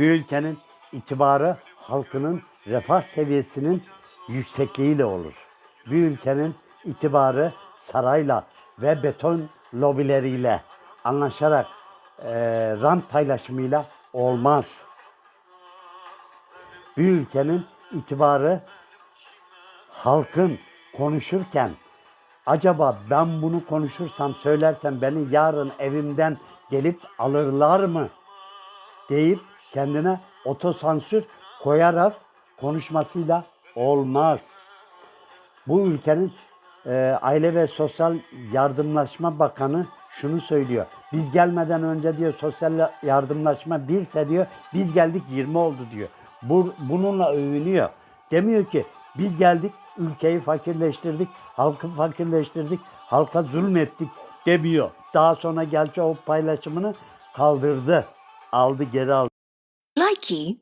Bir ülkenin itibarı halkının refah seviyesinin yüksekliğiyle olur. Bir ülkenin itibarı sarayla ve beton lobileriyle anlaşarak eee rant paylaşımıyla olmaz. Bir ülkenin itibarı halkın konuşurken acaba ben bunu konuşursam söylersem beni yarın evimden gelip alırlar mı deyip kendine otosansür koyarak konuşmasıyla olmaz. Bu ülkenin e, Aile ve Sosyal Yardımlaşma Bakanı şunu söylüyor. Biz gelmeden önce diyor sosyal yardımlaşma birse diyor biz geldik 20 oldu diyor. Bu, bununla övünüyor. Demiyor ki biz geldik ülkeyi fakirleştirdik, halkı fakirleştirdik, halka zulmettik demiyor. Daha sonra gerçi o paylaşımını kaldırdı, aldı geri aldı. Nike.